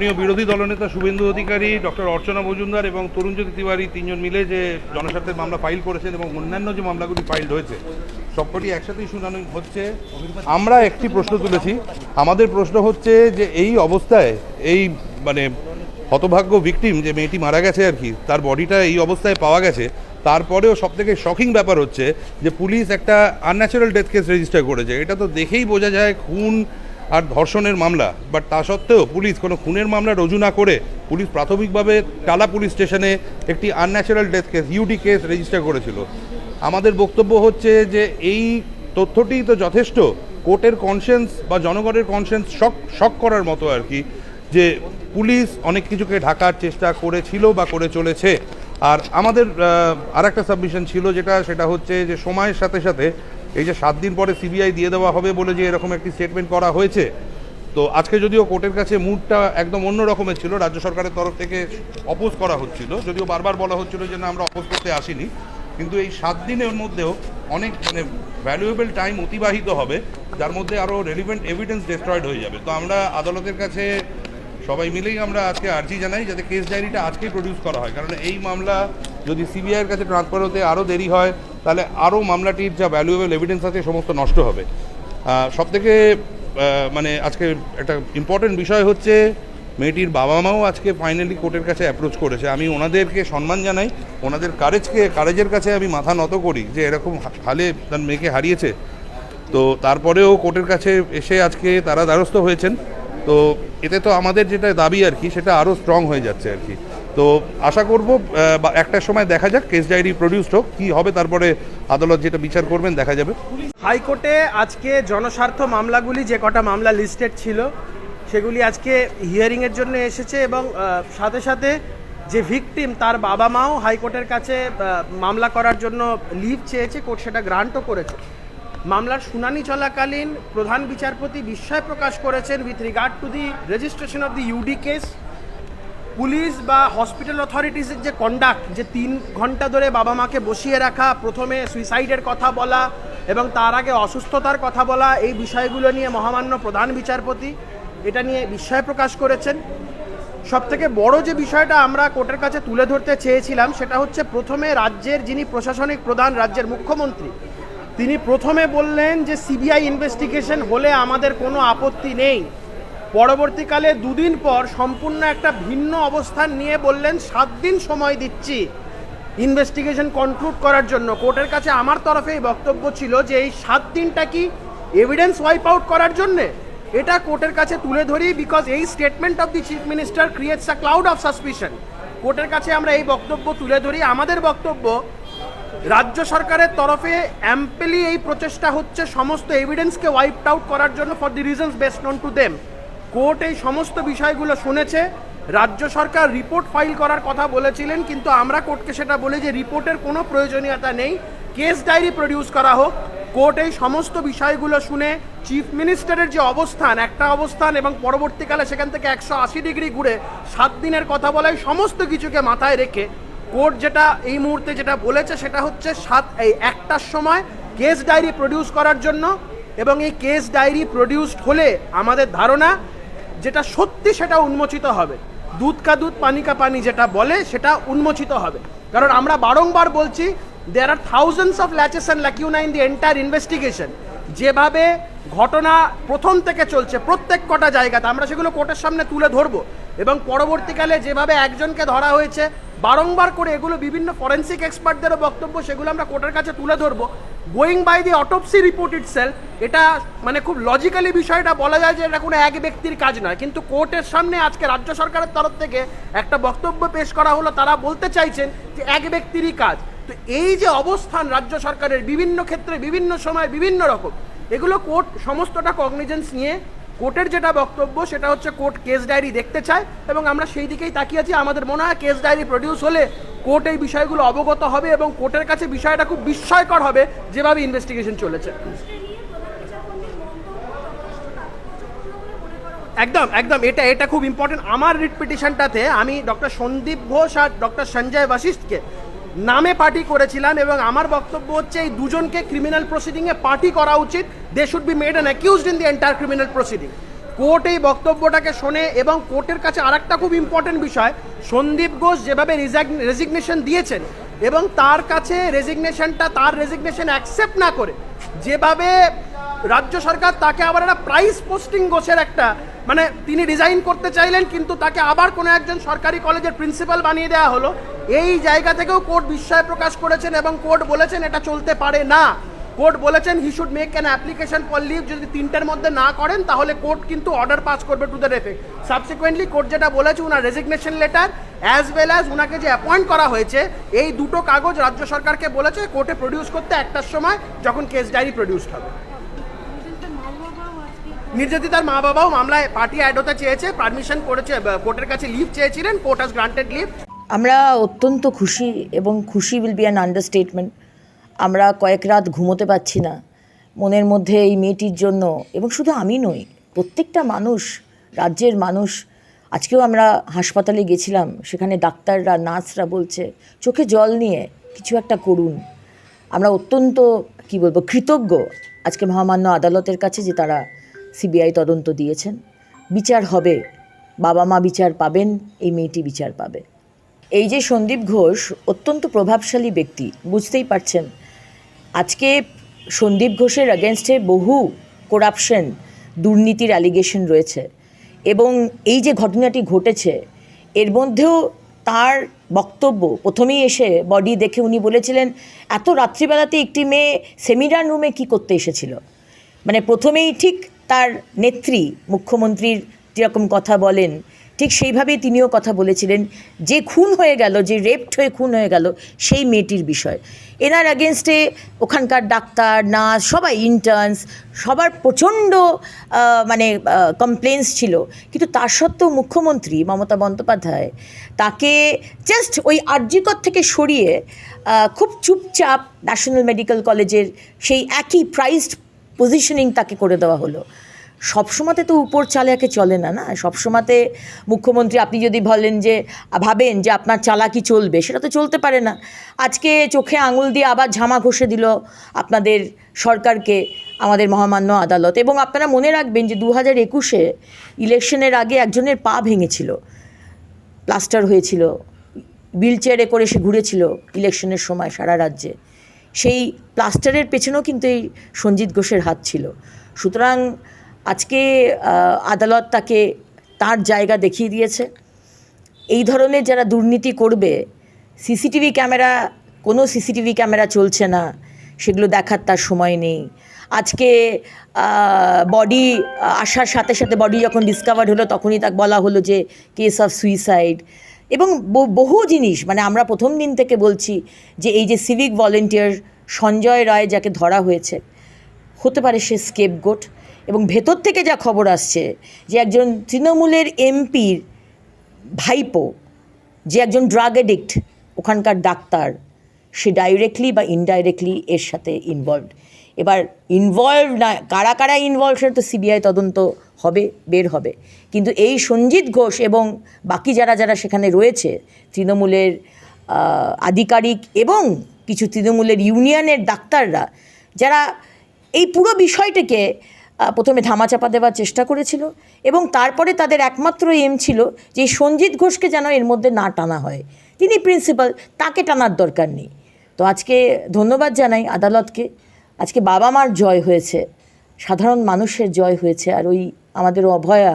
মাননীয় বিরোধী দলনেতা শুভেন্দু অধিকারী, ডক্টর অর্চনা মজুমদার এবং তরুণজ্যোতি তিওয়ারি তিনজন মিলে যে জনস্বার্থের মামলা ফাইল করেছেন এবং অন্যান্য যে মামলাগুলি ফাইল হয়েছে, সবকটি একসাথেই শুনানি হচ্ছে। আমরা একটি প্রশ্ন তুলেছি। আমাদের প্রশ্ন হচ্ছে যে এই অবস্থায় এই মানে হতভাগ্য ভিকটিম যে মেয়েটি মারা গেছে আর কি, তার বডিটা এই অবস্থায় পাওয়া গেছে। তারপরেও সব থেকে শকিং ব্যাপার হচ্ছে যে পুলিশ একটা আনন্যাচারাল ডেথ কেস রেজিস্টার করেছে। এটা তো দেখেই বোঝা যায় খুন আর ধর্ষণের মামলা। বাট তা সত্ত্বেও পুলিশ কোনো খুনের মামলা রুজু না করে পুলিশ প্রাথমিকভাবে টালা পুলিশ স্টেশনে একটি unnatural death case UD case register করেছিল। আমাদের বক্তব্য হচ্ছে যে এই তথ্যটি তো যথেষ্ট। কোর্টের কনসেন্স বা জনগণের কনসেন্স শক শক করার মতো আর কি, যে পুলিশ অনেক কিছুকে ঢাকার চেষ্টা করেছিল বা করে চলেছে। আর আমাদের আর একটা সাবমিশন ছিল যেটা, সেটা হচ্ছে যে সময়ের সাথে সাথে এই যে সাত দিন পরে সিবিআই দিয়ে দেওয়া হবে বলে যে এরকম একটি স্টেটমেন্ট করা হয়েছে, তো আজকে যদিও কোর্টের কাছে মুডটা একদম অন্য রকমের ছিল, রাজ্য সরকারের তরফ থেকে অপোজ করা হচ্ছিল, যদিও বারবার বলা হচ্ছিল যে না, আমরা অপোজ করতে আসিনি, কিন্তু এই সাত দিনের মধ্যেও অনেক মানে ভ্যালুয়েবল টাইম অতিবাহিত হবে, যার মধ্যে আরও রেলিভেন্ট এভিডেন্স ডিস্ট্রয়েড হয়ে যাবে। তো আমরা আদালতের কাছে সবাই মিলেই আমরা আজকে আর্জি জানাই যাতে কেস ডায়েরিটা আজকেই প্রডিউস করা হয়। কারণ এই মামলা যদি সিবিআইয়ের কাছে ট্রান্সফার হতে আরও দেরি হয়, তাহলে আরও মামলাটির যা ভ্যালুয়েবল এভিডেন্স আছে সমস্ত নষ্ট হবে। সব থেকে মানে আজকে একটা ইম্পর্টেন্ট বিষয় হচ্ছে, মেয়েটির বাবা মাও আজকে ফাইনালি কোর্টের কাছে অ্যাপ্রোচ করেছে। আমি ওনাদেরকে সম্মান জানাই, ওনাদের কারেজকে কারেজের কাছে আমি মাথা নত করি যে এরকম হালে তার মেয়েকে হারিয়েছে। তো তারপরেও কোর্টের কাছে এসে আজকে তারা দ্বারস্থ হয়েছেন। তো এতে তো আমাদের যেটা দাবি আর কি, সেটা আরও স্ট্রং হয়ে যাচ্ছে আর কি। তো আশা করব একটা সময় দেখা যাক কেস ডায়েরি প্রডিউসড হোক, কী হবে, তারপরে আদালত যেটা বিচার করবেন, দেখা যাবে। হাইকোর্টে আজকে জনস্বার্থ মামলাগুলি, যে কটা মামলা লিস্টেড ছিল, সেগুলি আজকে হিয়ারিংয়ের জন্য এসেছে এবং সাথে সাথে যে ভিকটিম তার বাবা মাও হাইকোর্টের কাছে মামলা করার জন্য লিভ চেয়েছে কোর্ট সেটা গ্রান্টও করেছে। মামলার শুনানি চলাকালীন প্রধান বিচারপতি বিস্ময় প্রকাশ করেছেন with regard to the registration of the UD case police বা হসপিটাল অথরিটিসের যে কন্ডাক্ট যে তিন ঘণ্টা ধরে বাবা মাকে বসিয়ে রাখা, প্রথমে সুইসাইডের কথা বলা এবং তার আগে অসুস্থতার কথা বলা, এই বিষয়গুলো নিয়ে মহামান্য প্রধান বিচারপতি এটা নিয়ে বিস্ময় প্রকাশ করেছেন। সব থেকে বড় যে বিষয়টা আমরা কোর্টের কাছে তুলে ধরতে চেয়েছিলাম, সেটা হচ্ছে প্রথমে রাজ্যের যিনি প্রশাসনিক প্রধান, রাজ্যের মুখ্যমন্ত্রী তিনি প্রথমে বললেন যে সিবিআই ইনভেস্টিগেশন হলে আমাদের কোনো আপত্তি নেই। পরবর্তীকালে দুদিন পর সম্পূর্ণ একটা ভিন্ন অবস্থান নিয়ে বললেন, সাত দিন সময় দিচ্ছি ইনভেস্টিগেশন কনক্লুড করার জন্য। কোর্টের কাছে আমার তরফে এই বক্তব্য ছিল যে এই সাত দিনটা কি এভিডেন্স ওয়াইপ আউট করার জন্যে? এটা কোর্টের কাছে তুলে ধরি বিকজ এই statement of the chief minister creates a cloud of suspicion কোর্টের কাছে আমরা এই বক্তব্য তুলে ধরি। আমাদের বক্তব্য রাজ্য সরকারের তরফে অ্যাম্পেলি এই প্রচেষ্টা হচ্ছে, সমস্ত এভিডেন্সকে ওয়াইপড আউট করার জন্য for the reasons best known to them court এই সমস্ত বিষয়গুলো শুনেছে, রাজ্য সরকার রিপোর্ট ফাইল করার কথা বলেছিলেন, কিন্তু আমরা কোর্টকে সেটা বলি যে রিপোর্টের কোনো প্রয়োজনীয়তা নেই। কেস ডায়েরি প্রডিউস করা হোক, কোর্ট এই সমস্ত বিষয়গুলো শুনে চিফ মিনিস্টারের যে অবস্থান, একটা অবস্থান এবং পরবর্তীকালে সেখান থেকে একশো আশি ডিগ্রি ঘুরে সাত দিনের কথা বলায় সমস্ত কিছুকে মাথায় রেখে কোর্ট যেটা এই মুহূর্তে যেটা বলেছে সেটা হচ্ছে সাত, এই একটার সময় কেস ডায়েরি প্রডিউস করার জন্য এবং এই কেস ডায়েরি প্রডিউসড হলে আমাদের ধারণা যেটা সত্যি সেটা উন্মোচিত হবে। দুধ কা দুধ, পানি কা পানি যেটা বলে সেটা উন্মোচিত হবে। কারণ আমরা বারংবার বলছি there are thousands of laches and lacuna in the entire investigation যেভাবে ঘটনা প্রথম থেকে চলছে প্রত্যেক কটা জায়গাতে, আমরা সেগুলো কোর্টের সামনে তুলে ধরবো। এবং পরবর্তীকালে যেভাবে একজনকে ধরা হয়েছে বারংবার করে এগুলো বিভিন্ন ফরেন্সিক এক্সপার্টদেরও বক্তব্য, সেগুলো আমরা কোর্টের কাছে তুলে ধরবো। Going by the autopsy report itself এটা মানে খুব লজিক্যালি বিষয়টা বলা যায় যে এটা কোনো এক ব্যক্তির কাজ নয়। কিন্তু কোর্টের সামনে আজকে রাজ্য সরকারের তরফ থেকে একটা বক্তব্য পেশ করা হলো, তারা বলতে চাইছেন যে এক ব্যক্তিরই কাজ। তো এই যে অবস্থান রাজ্য সরকারের বিভিন্ন ক্ষেত্রে, বিভিন্ন সময় বিভিন্ন রকম, এগুলো কোর্ট সমস্তটা কগনিজেন্স নিয়ে কোর্টের যেটা বক্তব্য, সেটা হচ্ছে কোর্ট কেস ডায়েরি দেখতে চায় এবং আমরা সেই দিকেই তাকিয়ে আছি। আমাদের মনে হয় কেস ডায়েরি প্রডিউস হলে কোর্ট এই বিষয়গুলো অবগত হবে এবং কোর্টের কাছে বিষয়টা খুব বিস্ময়কর হবে যেভাবে ইনভেস্টিগেশন চলেছে। একদম একদম, এটা এটা খুব ইম্পর্টেন্ট আমার রিট পিটিশনটাতে আমি ডক্টর সন্দীপ ঘোষ আর ডক্টর সঞ্জয় বাশিষ্ঠকে নামে পার্টি করেছিলাম এবং আমার বক্তব্য হচ্ছে এই দুজনকে ক্রিমিনাল প্রসিডিংয়ে পার্টি করা উচিত। They should be made an accused in the entire criminal proceeding court এই বক্তব্যটাকে শোনে এবং কোর্টের কাছে আরেকটা খুব ইম্পর্টেন্ট বিষয়, সন্দীপ ঘোষ যেভাবে রেজিগনেশন দিয়েছেন এবং তার কাছে রেজিগনেশনটা তার রেজিগনেশন অ্যাকসেপ্ট না করে, যেভাবে রাজ্য সরকার তাকে আবার একটা প্রাইস পোস্টিং গোছের একটা মানে তিনি রিজাইন করতে চাইলেন, কিন্তু তাকে আবার কোনো একজন সরকারি কলেজের প্রিন্সিপাল বানিয়ে দেওয়া হলো। এই জায়গা থেকেও কোর্ট বিস্ময় প্রকাশ করেছেন এবং কোর্ট বলেছেন এটা চলতে পারে না। কোর্ট বলেছেন he should make an application for leave যদি তিনটের মধ্যে না করেন, তাহলে কোর্ট কিন্তু অর্ডার পাস করবে to the effect subsequently court যেটা বলেছে, উনার resignation letter as well as উনাকে যে অ্যাপয়েন্ট করা হয়েছে, এই দুটো কাগজ রাজ্য সরকারকে বলেছে, কোর্টে প্রডিউস করতে একটার সময়, যখন কেস ডায়েরি প্রডিউসড হবে। নির্যাতিতার মা বাবাও মামলায় পার্টি অ্যাড হতে চেয়েছে পারমিশন করেছে কোর্টের কাছে লিভ চেয়েছিলেন, কোর্ট হাজ গ্রান্টেড লিভ আমরা অত্যন্ত খুশি এবং খুশি উইল বি অ্যান আন্ডারস্টেটমেন্ট আমরা কয়েক রাত ঘুমোতে পারছি না, মনের মধ্যে এই মেয়েটির জন্য, এবং শুধু আমি নই, প্রত্যেকটা মানুষ, রাজ্যের মানুষ, আজকেও আমরা হাসপাতালে গেছিলাম, সেখানে ডাক্তাররা, নার্সরা বলছে, চোখে জল নিয়ে কিছু একটা করুন। আমরা অত্যন্ত, কি বলব, কৃতজ্ঞ আজকে মহামান্য আদালতের কাছে যে তারা সিবিআই তদন্ত দিয়েছেন। বিচার হবে। বাবা মা বিচার পাবেন, এই মেয়েটি বিচার পাবে। এই যে সন্দীপ ঘোষ, অত্যন্ত প্রভাবশালী ব্যক্তি, বুঝতেই পারছেন। আজকে সন্দীপ ঘোষের অ্যাগেনস্টে বহু করাপশন দুর্নীতির অ্যালিগেশন রয়েছে। এবং এই যে ঘটনাটি ঘটেছে, এর মধ্যেও তার বক্তব্য প্রথমেই এসে বডি দেখে উনি বলেছিলেন, এত রাত্রিবেলাতে একটি মেয়ে সেমিনার রুমে কি করতে এসেছিল? মানে প্রথমেই ঠিক তার নেত্রী, মুখ্যমন্ত্রীর যেরকম কথা বলেন, ঠিক সেইভাবেই তিনিও কথা বলেছিলেন। যে খুন হয়ে গেল, যে রেপড হয়ে খুন হয়ে গেল, সেই মেয়েটির বিষয়। এনার অ্যাগেনস্টে ওখানকার ডাক্তার নার্স সবাই ইন্টার্নস সবার প্রচণ্ড মানে কমপ্লেন্স ছিল। কিন্তু তার সত্ত্বেও মুখ্যমন্ত্রী মমতা বন্দ্যোপাধ্যায় তাকে জাস্ট ওই আর্যিকর থেকে সরিয়ে খুব চুপচাপ ন্যাশনাল মেডিকেল কলেজের সেই একই প্রাইজড পজিশনিং তাকে করে দেওয়া হলো। সবসময়তে তো উপর চালাকে চলে না না? সবসময়তে মুখ্যমন্ত্রী, আপনি যদি বলেন যে, ভাবেন যে আপনার চালাকি চলবে, সেটা তো চলতে পারে না। আজকে চোখে আঙুল দিয়ে আবার ঝামা ঘষে দিল আপনাদের সরকারকে, আমাদের মহামান্য আদালত। এবং আপনারা মনে রাখবেন যে দু হাজার একুশে ইলেকশনের আগে একজনের পা ভেঙেছিল, প্লাস্টার হয়েছিল হুইল চেয়ারে করে সে ঘুরেছিল ইলেকশনের সময় সারা রাজ্যে। সেই প্লাস্টারের পেছনেও কিন্তু এই সঞ্জিত ঘোষের হাত ছিল। সুতরাং আজকে আদালত তাকে তার জায়গা দেখিয়ে দিয়েছে। এই ধরনের যারা দুর্নীতি করবে, সিসিটিভি ক্যামেরা, কোনো সিসিটিভি ক্যামেরা চলছে না, সেগুলো দেখার তার সময় নেই। আজকে বডি আসার সাথে সাথে বডি যখন ডিসকভার হলো, তখনই তাকে বলা হলো যে কেস অফ সুইসাইড এবং বহু জিনিস মানে আমরা প্রথম দিন থেকে বলছি যে এই যে সিভিক ভলেন্টিয়ার সঞ্জয় রায় যাকে ধরা হয়েছে, হতে পারে সে স্কেপ গোট এবং ভেতর থেকে যা খবর আসছে যে একজন তৃণমূলের এমপির ভাইপো, যে একজন ড্রাগ এডিক্ট ওখানকার ডাক্তার, সে ডাইরেক্টলি বা ইনডাইরেক্টলি এর সাথে ইনভলভড এবার ইনভলভ না, কারা কারা ইনভলভ সেটা তো সিবিআই তদন্ত হবে, বের হবে। কিন্তু এই সঞ্জিত ঘোষ এবং বাকি যারা যারা সেখানে রয়েছে, তৃণমূলের আধিকারিক এবং কিছু তৃণমূলের ইউনিয়নের ডাক্তাররা, যারা এই পুরো বিষয়টিকে প্রথমে ধামাচাপা দেওয়ার চেষ্টা করেছিল এবং তারপরে তাদের একমাত্র এম ছিল যে সঞ্জিত ঘোষকে যেন এর মধ্যে না টানা হয়। তিনি প্রিন্সিপাল তাকে টানার দরকার নেই। তো আজকে ধন্যবাদ জানাই আদালতকে। আজকে বাবা মার জয় হয়েছে। সাধারণ মানুষের জয় হয়েছে আর ওই আমাদের অভয়া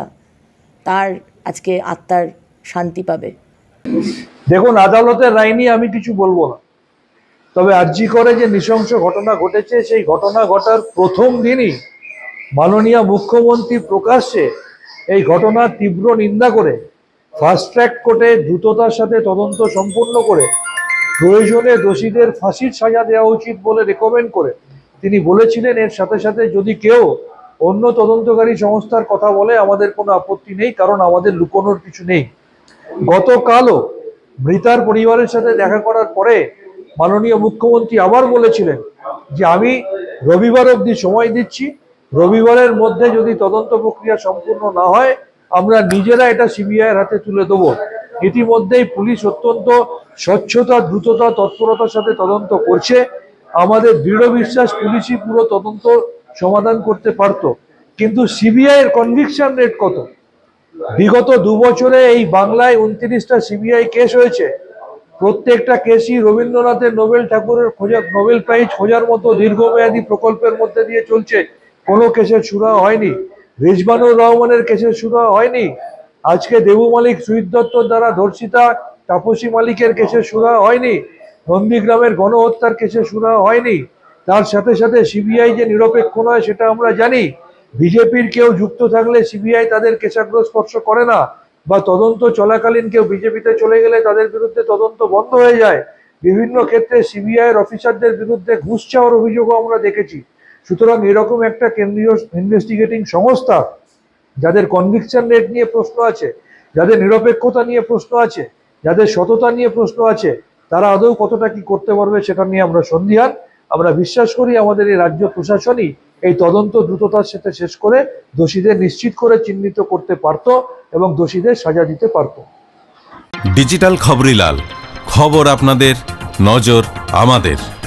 তার আজকে আত্মার শান্তি পাবে। দেখুন, আদালতের রায় নিয়ে আমি কিছু বলব না। তবে আর্জি করে যে নৃশংস ঘটনা ঘটেছে, সেই ঘটনা ঘটার প্রথম দিনই মাননীয় মুখ্যমন্ত্রী প্রকাশ্যে এই ঘটনার তীব্র নিন্দা করে ফাস্ট ট্র্যাক কোর্টে দ্রুততার সাথে তদন্ত সম্পূর্ণ করে প্রয়োজনে দোষীদের ফাঁসির সাজা দেওয়া উচিত বলে রেকমেন্ড করে তিনি বলেছিলেন, এর সাথে সাথে যদি কেউ অন্য তদন্তকারী সংস্থার কথা বলে, আমাদের কোনো আপত্তি নেই, কারণ আমাদের লুকোনোর কিছু নেই। গতকালও মৃতার পরিবারের সাথে দেখা করার পরে মাননীয় মুখ্যমন্ত্রী আবার বলেছিলেন যে, আমি রবিবার অবধি সময় দিচ্ছি, রবিবারের মধ্যে যদি তদন্ত প্রক্রিয়া সম্পূর্ণ না হয়, আমরা নিজেরা এটা সিবিআইয়ের হাতে তুলে দেবো। ইতিমধ্যেই পুলিশ অত্যন্ত স্বচ্ছতা, দ্রুততা, তৎপরতার সাথে তদন্ত করছে। আমাদের দৃঢ় বিশ্বাস পুলিশই পুরো তদন্ত সমাধান করতে পারত। কিন্তু সিবিআই এর কনভিকশন রেট কত? বিগত দু বছরে এই বাংলায় উনত্রিশটা সিবিআই কেস হয়েছে। প্রত্যেকটা কেসই রবীন্দ্রনাথের নোবেল ঠাকুরের খোঁজা নোবেল প্রাইজ খোঁজার মতো দীর্ঘমেয়াদী প্রকল্পের মধ্যে দিয়ে চলছে। কোনো কেসের সুরা হয়নি। রেজবানুর রহমানের কেসের সুরা হয়নি। আজকে দেবু মালিক সুইদ দত্তর দ্বারা ধর্ষিতা, তাপসী মালিকের কেসের সুরা হয়নি। নন্দীগ্রামের গণহত্যার কেসে শোনা হয়নি। তার সাথে সাথে সিবিআই যে নিরপেক্ষ নয় সেটা আমরা জানি। বিজেপির কেউ যুক্ত থাকলে সিবিআই তাদের কেশাগ্র স্পর্শ করে না বা তদন্ত চলাকালীন কেউ বিজেপিতে চলে গেলে তাদের বিরুদ্ধে তদন্ত বন্ধ হয়ে যায়। বিভিন্ন ক্ষেত্রে সিবিআই এর অফিসারদের বিরুদ্ধে ঘুষ চাওয়ার অভিযোগও আমরা দেখেছি। সুতরাং এরকম একটা কেন্দ্রীয় ইনভেস্টিগেটিং সংস্থা, যাদের কনভিকশন রেট নিয়ে প্রশ্ন আছে, যাদের নিরপেক্ষতা নিয়ে প্রশ্ন আছে, যাদের সততা নিয়ে প্রশ্ন আছে তারা আদৌ কতটা কি করতে পারবে সেটা নিয়ে আমরা সন্ধিহার আমরা বিশ্বাস করি আমাদের এই রাজ্য প্রশাসনই এই তদন্ত দ্রুততার সাথে শেষ করে দোষীদের নিশ্চিত করে চিহ্নিত করতে পারত এবং দোষীদের সাজা দিতে পারত। ডিজিটাল খবরিলাল, খবর আপনাদের, নজর আমাদের।